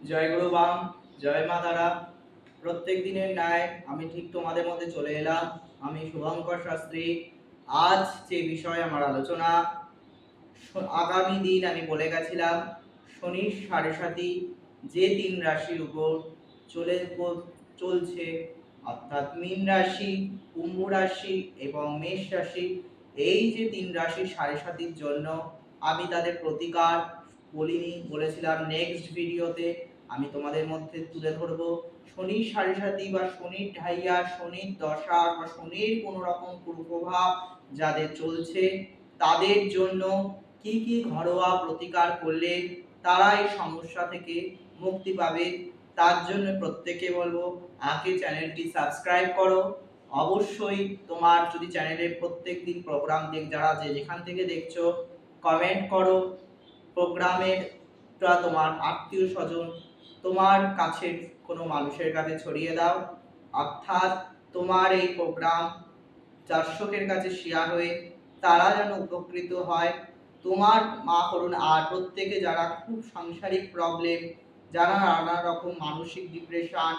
জয় গুরু বাম, জয় মা তারা। প্রত্যেক দিনের ন্যায় আমি ঠিক তোমাদের মধ্যে চলে এলাম। আমি শুভঙ্কর শাস্ত্রী। আজ যে বিষয়ে আমার আলোচনা আগামী দিন আমি বলে গেছিলাম, শনির সাড়ে সাতি যে তিন রাশির উপর চলে চলছে, অর্থাৎ মীন রাশি, কুম্ভ রাশি এবং মেষ রাশি, এই যে তিন রাশির সাড়ে সাতির জন্য আমি তাদের প্রতিকার বলিনি, বলেছিলাম নেক্সট ভিডিওতে আমি তোমাদের মধ্যে তুলে ধরবো শনির সাড়ে সাতি বা শনির ঢাইয়া, শনির দশা বা শনির কোনো রকম কুপ্রভাব যাদের চলছে, তাদের জন্য কি কি ঘরোয়া প্রতিকার করলে তারা এই সমস্যা থেকে মুক্তি পাবে, তার জন্য প্রত্যেকে বলব আগে চ্যানেলটি সাবস্ক্রাইব করো। অবশ্যই তোমার যদি চ্যানেলে প্রত্যেক দিন প্রোগ্রাম দেখ, যারা যে যেখান থেকে দেখছ কমেন্ট করো। প্রোগ্রামের তোমার আত্মীয় স্বজন তোমার কাছের কোনো মানুষের কাছে ছড়িয়ে দাও। অর্থাৎ তোমার এই প্রোগ্রাম দর্শকের কাছে শেয়ার হয়ে তারা যেন উপকৃত হয়। তোমার মা করুন আর প্রত্যেকে যারা খুব সাংসারিক প্রবলেম যারা নানা রকম মানসিক ডিপ্রেশন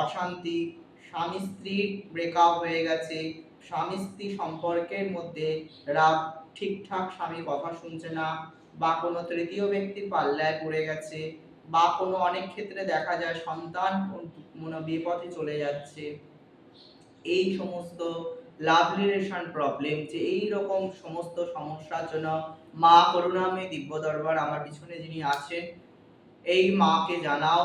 অশান্তি, স্বামী স্ত্রীর ব্রেকআপ হয়ে গেছে, স্বামী স্ত্রী সম্পর্কের মধ্যে রাগ, ঠিকঠাক স্বামী কথা শুনছে না, বা কোনো তৃতীয় ব্যক্তির পাল্লায় পড়ে গেছে বা কোনো অনেক ক্ষেত্রে দেখা যায় সন্তান কোনো বিপথে চলে যাচ্ছে। এই সমস্ত লাভ রিলেশন প্রবলেম যে এই রকম সমস্ত সমস্যার জন্য মা করুণাময় দিব্য দরবার আমার পিছনে যিনি আছেন, এই মাকে জানাও।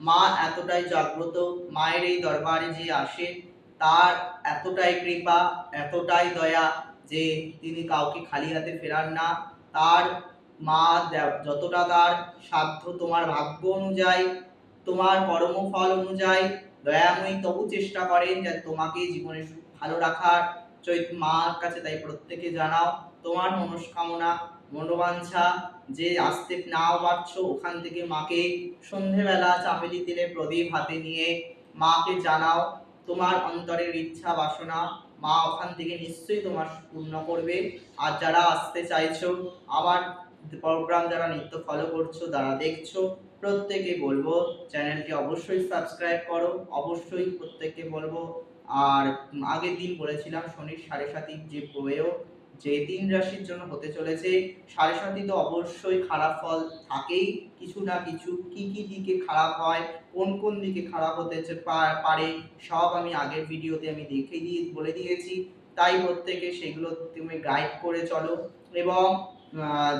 মা এতটাই জাগ্রত, মায়ের এই দরবারে যে আসে, তার এতটাই কৃপা, এতটাই দয়া যে তিনি কাউকে খালি হাতে ফেরান না। তার মা যতটা তার সাধ্য তোমার ভাগ্য অনুযায়ী, তোমার কর্মফল অনুযায়ী, দয়াময়ী তবু চেষ্টা করেন যে তোমাকে জীবনে ভালো রাখার। চৈত মার কাছে তাই প্রত্যেকে জানাও, তোমার মনস্কামনা, মনোবাঞ্ছা, যে আসতে নাও পারছ ওখান থেকে মাকে সন্ধেবেলা চামেলি তেলে প্রদীপ হাতে নিয়ে মাকে জানাও, তোমার অন্তরের ইচ্ছা বাসনা, মা ওখান থেকে নিশ্চয়ই তোমার পূর্ণ করবে। আর যারা আসতে চাইছো আমার প্রোগ্রাম যারা নিত্য ফলো করছ, যারা দেখছ, প্রত্যেকে বলব চ্যানেলটি অবশ্যই সাবস্ক্রাইব করো, অবশ্যই প্রত্যেককে বলব। আর আগের দিন বলেছিলাম, শনির সাড়ে সাতির যে প্রয়োগ যে তিন রাশির জন্য হতে চলেছে, সাড়ে সাতি তো অবশ্যই খারাপ ফল থাকেই। কিছু না কিছু কি কি দিকে খারাপ হয়, কোন কোন দিকে খারাপ হতে পারে, সব আমি আগের ভিডিওতে আমি দেখে দিয়ে, বলে দিয়েছি। তাই প্রত্যেকে সেগুলো তুমি গাইড করে চলো। এবং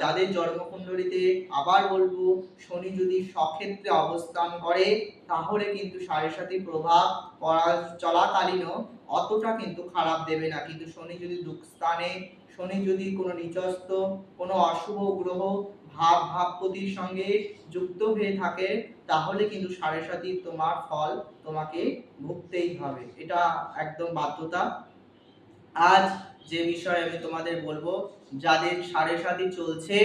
যাদের জন্মকুণ্ডলিতে আবার বলব, শনি যদি সক্ষেত্রে অবস্থান করে, তাহলে কিন্তু সাড়ে সাতি প্রভাব করা চলাকালীনও অতটা কিন্তু খারাপ দেবে না। কিন্তু শনি যদি দুঃখ স্থানে, শনি যদি কোনো নিচস্ত কোনো অশুভ গ্রহ, ভাব ভাবপতির সঙ্গে যুক্ত হয়ে থাকে, তাহলে কিন্তু সাড়ে সাতির তোমার ফল তোমাকে ভুগতেই হবে। এটা একদম বাধ্যতা। আজ যে বিষয়ে আমি তোমাদের বলব যাদের সাড়ে সাতি চলছে,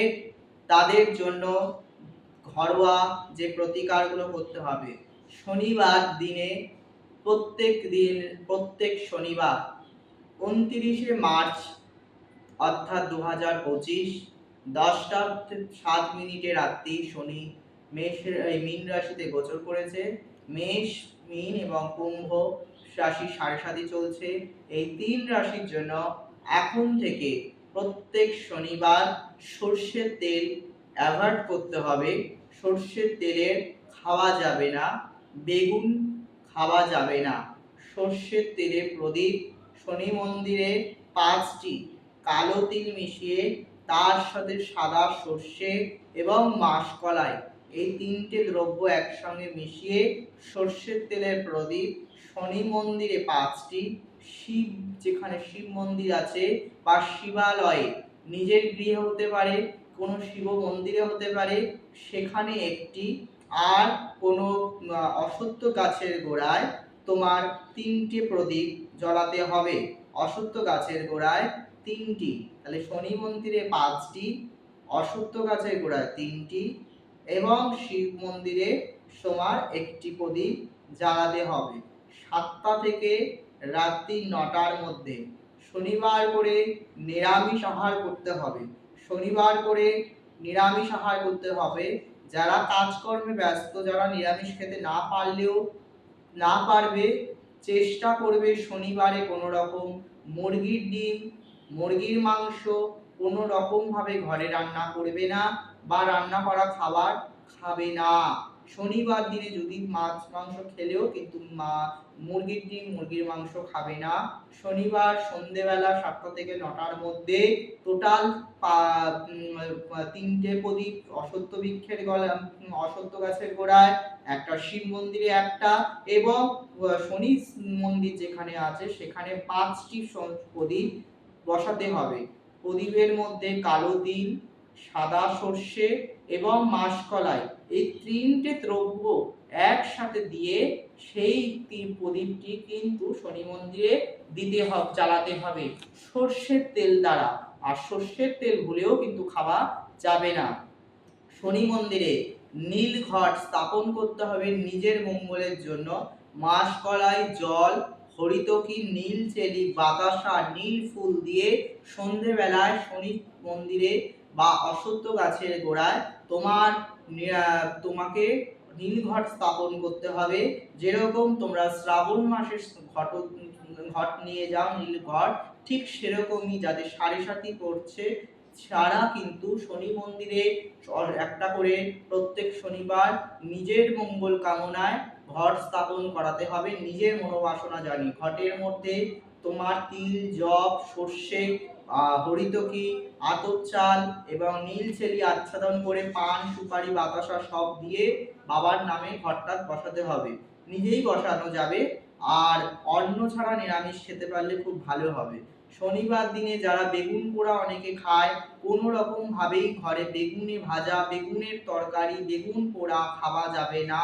তাদের জন্য ঘরোয়া যে প্রতিকারগুলো করতে হবে, শনিবার দিনে প্রত্যেক দিন, প্রত্যেক শনিবার উনতিরিশে মার্চ অর্থাৎ দু হাজার পঁচিশ, দশটা সাত মিনিটে রাত্রি শনি এই মীন রাশিতে গোচর করেছে। মেষ, মীন এবং কুম্ভ রাশি সাড়ে সাতি চলছে। এই তিন রাশির জন্য এখন থেকে প্রত্যেক শনিবার সর্ষের তেল অ্যাভয়েড করতে হবে। সর্ষের তেলের খাওয়া যাবে না, বেগুন খাওয়া যাবে না। সর্ষের তেলে প্রদীপ, শনি মন্দিরে পাঁচটি কালো তিল মিশিয়ে তার সাথে সাদা সর্ষে এবং মাসকলাই এই তিনটে দ্রব্য একসঙ্গে মিশিয়ে সর্ষের তেলের প্রদীপ, শনি মন্দিরে পাঁচটি শিব, যেখানে শিব মন্দির আছে বা শিবালয়ে, নিজের গৃহে হতে পারে, কোনো শিব মন্দিরে হতে পারে, সেখানে একটি আর কোনো অসত্য গাছের গোড়ায় তোমার তিনটে প্রদীপ জ্বলাতে হবে। অসত্য গাছের গোড়ায় তিনটি। তাহলে শনি মন্দিরে পাঁচটি, অসত্য গাছের গোড়ায় তিনটি এবং শিব মন্দিরে তোমার একটি প্রদীপ জ্বালাতে হবে। সাতটা থেকে রাত্রি নটার মধ্যে। শনিবার করে নিরামিষ আহার করতে হবে। শনিবার করে নিরামিষ আহার করতে হবে। যারা কাজকর্মে ব্যস্ত, যারা নিরামিষ খেতে না পারলেও না পারবে, চেষ্টা করবে শনিবারে কোনো রকম মুরগির ডিম, মুরগির মাংস কোনো রকম ভাবে ঘরে রান্না করবে না বা রান্না করা খাবার খাবে না। শনিবার দিনে যদি মাছ, মাংস খেলেও কিন্তু মা মুরগির ডিম, মুরগির মাংস খাবে না। শনিবার সন্ধেবেলা সাতটা থেকে নটার মধ্যে টোটাল তিনটে প্রদীপ অসত্য বৃক্ষের গলা অসত্য গাছের গোড়ায়, একটা শিব মন্দিরে একটা এবং শনি মন্দির যেখানে আছে সেখানে পাঁচটি প্রদীপ বসাতে হবে। প্রদীপের মধ্যে কালো তিল, সাদা সর্ষে এবং মাসকলাই। এই তিনটে দ্রব্য একসাথে দিয়ে সেই প্রদীপটি কিন্তু শনি মন্দিরে দিতে হবে, জ্বালাতে হবে। সর্ষের তেল দ্বারা। আর সর্ষের তেল ভুলেও কিন্তু খাওয়া যাবে না। শনি মন্দিরে নীল ঘট স্থাপন করতে হবে নিজের মঙ্গলের জন্য। মাসকলাই, জল, হরিতকি, নীল চেলি, বাতাসা, নীল ফুল দিয়ে সন্ধেবেলায় শনি মন্দিরে বা অসত্য গাছের গোড়ায় তোমার তোমাকে নীলঘট স্থাপন করতে হবে। যেরকম তোমরা শ্রাবণ মাসের ঘট ঘট নিয়ে যাও, নীলঘট, ঠিক সেরকমই যাদের সাড়ে সাথী পড়ছে সারা কিন্তু শনি মন্দিরে একটা করে প্রত্যেক শনিবার নিজের মঙ্গল কামনায় ঘট স্থাপন করাতে হবে, নিজের মনোবাসনা জানি ঘটের মধ্যে তোমার তিল, জব, সর্ষে হরিতকি আতপ চাল এবং নীল ছেলি আচ্ছাদন করে পান, সুপারি, বাতাসা সব দিয়ে বাবার নামে ঘরটা বসাতে হবে। নিজেই বসানো যাবে। আর অন্ন ছাড়া নিরামিষ খেতে পারলে খুব ভালো হবে। শনিবার দিনে যারা বেগুন পোড়া অনেকে খায়, কোনো রকম ভাবেই ঘরে বেগুনে ভাজা, বেগুনের তরকারি, বেগুন পোড়া খাওয়া যাবে না।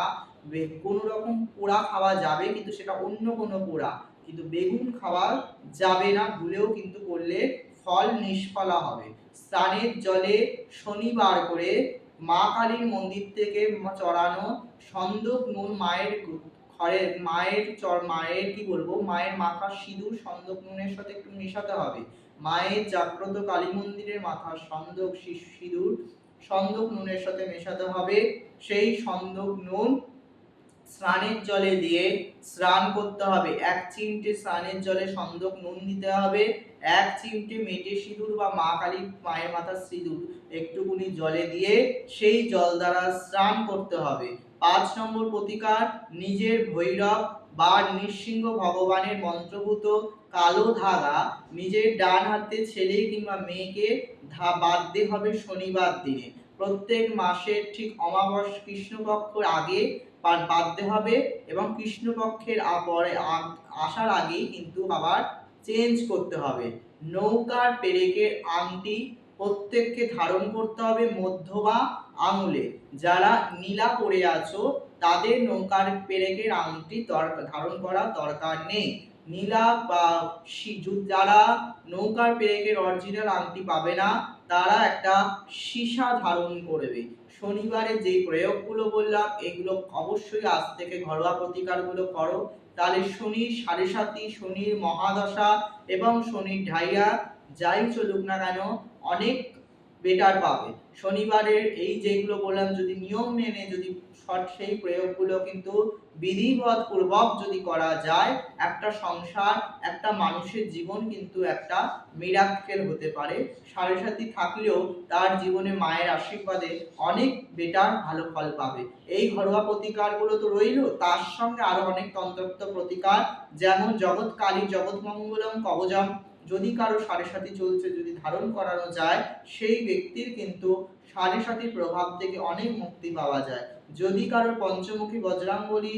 কোনো রকম পোড়া খাওয়া যাবে, কিন্তু সেটা অন্য কোনো পোড়া। কিন্তু বেগুন খাওয়া যাবে না, ভুলেও কিন্তু করলে ফল নিষ্ফলা হবে। স্নানের জলে শনিবার করে মা কালীর মন্দির থেকে চড়ানো সন্দক নুন মায়ের ঘরে মায়ের চর মায়ের কি বলব? মায়ের মাথা সিঁদুর, সন্দক নুনের সাথে একটু মেশাতে হবে। মায়ের জাগ্রত কালী মন্দিরের মাথা সন্দক সিঁদুর, সন্দক নুনের সাথে মেশাতে হবে। সেই সন্দক নুন স্নানের জলে দিয়ে স্নান করতে হবে। এক চিমটে স্নানের জলে সন্দক নুন দিতে হবে। এক চিমটে মেটে সিঁদুর বা মা কালী মায়ের মাথার সিঁদুর একটুকুনি জলে দিয়ে সেই জল দ্বারা স্নান করতে হবে। পাঁচ নম্বর প্রতিকার, নিজের ভৈরব বা নৃসিংহ ভগবানের মন্ত্রভূত কালো ধাগা নিজের ডান হাতে ছেলে কিংবা মেয়েকে ধা, বাঁধতে হবে শনিবার দিনে। প্রত্যেক মাসের ঠিক অমাবস কৃষ্ণপক্ষর আগে বাঁধতে হবে এবং কৃষ্ণপক্ষের পরে আসার আগেই কিন্তু আবার চেঞ্জ করতে হবে। নৌকার পেরেকের আংটি প্রত্যেককে ধারণ করতে হবে মধ্য বা আঙুলে। যারা নীলা পড়ে আছো, তাদের নৌকার পেরেকের আংটি ধারণ করা দরকার নেই। নীলা বা যারা নৌকার পেরেকের অরিজিনাল আংটি পাবে না, তারা একটা সীসা ধারণ করবে। শনিবারে যে প্রয়োগগুলো বললাম, এগুলো অবশ্যই আজ থেকে ঘরোয়া প্রতিকারগুলো করো। তাহলে শনির সাড়ে সাতি শনির মহাদশা এবং শনির ঢাইয়া, যাই চলুক না কেন, অনেক বেটার পাবে। শনিবারের এই যেগুলো বললাম, যদি নিয়ম মেনে, যদি সৎ সেই প্রয়োগগুলো কিন্তু বিধিবৎ পূর্বক যদি করা যায়, একটা সংসার, একটা মানুষের জীবন কিন্তু একটা মিরাক্কেল হতে পারে। সাড়ে সাথী থাকলেও তার জীবনে মায়ের আশীর্বাদে অনেক বেটার ভালো ফল পাবে। এই ঘরোয়া প্রতিকারগুলো তো রইল, তার সঙ্গে আরও অনেক তন্ত্রোক্ত প্রতিকার, যেমন জগৎ কালী জগৎ মঙ্গলম কবজম যদি কারও সাড়ে সাথী চলছে, যদি ধারণ করানো যায়, সেই ব্যক্তির কিন্তু সাড়ে সাথীর প্রভাব থেকে অনেক মুক্তি পাওয়া যায়। যদি কারও পঞ্চমুখী বজ্রাঙ্গলি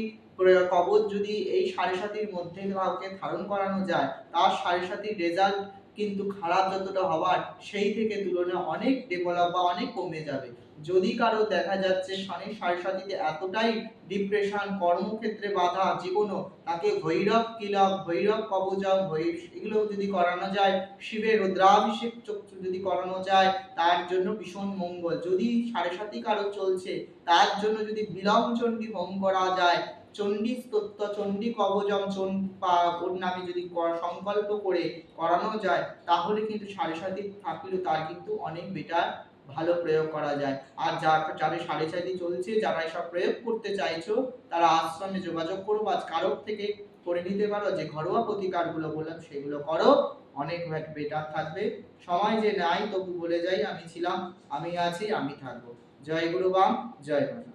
কবচ যদি এই সাড়ে সাতির মধ্যে কাউকে ধারণ করানো যায়, তার সাড়ে সাতির রেজাল্ট কিন্তু খারাপ যতটা হওয়ার, সেই থেকে তুলনায় অনেক ডেভেলপ বা অনেক কমে যাবে। যদি কারও দেখা যাচ্ছে শনি সাড়ে সাতিতে এতটাই ডিপ্রেশন কর্মক্ষেত্রে বাধা কোনো তাকে ভৈরব কিলক ভৈরব কবচক ভৈর, এগুলো যদি করানো যায় শিবের রুদ্রাভিষেক চক্ষু যদি করানো যায়, তার জন্য ভীষণ মঙ্গল। যদি সাড়ে সাতি কারও চলছে, তার জন্য যদি বিলম চণ্ডী হোম করা যায়, চণ্ডী স্তোত্র, চণ্ডী কবজম বা ওর নামে যদি সংকল্প করে করানো যায়, তাহলে কিন্তু সাড়ে সাতি থাকলেও তার কিন্তু অনেক বেটার ভালো প্রয়োগ করা যায়। আর যা যাদের সাড়ে চারি চলছে, যারা এসব প্রয়োগ করতে চাইছো, তারা আশ্রমে যোগাযোগ করো বা কারোর থেকে করে নিতে পারো। যে ঘরোয়া প্রতিকারগুলো বললাম, সেগুলো করো। অনেক বেটার থাকবে। সময় যে নাই, তবু বলে যাই, আমি ছিলাম, আমি আছি, আমি থাকব। জয় গুরু বাম জয় মাতা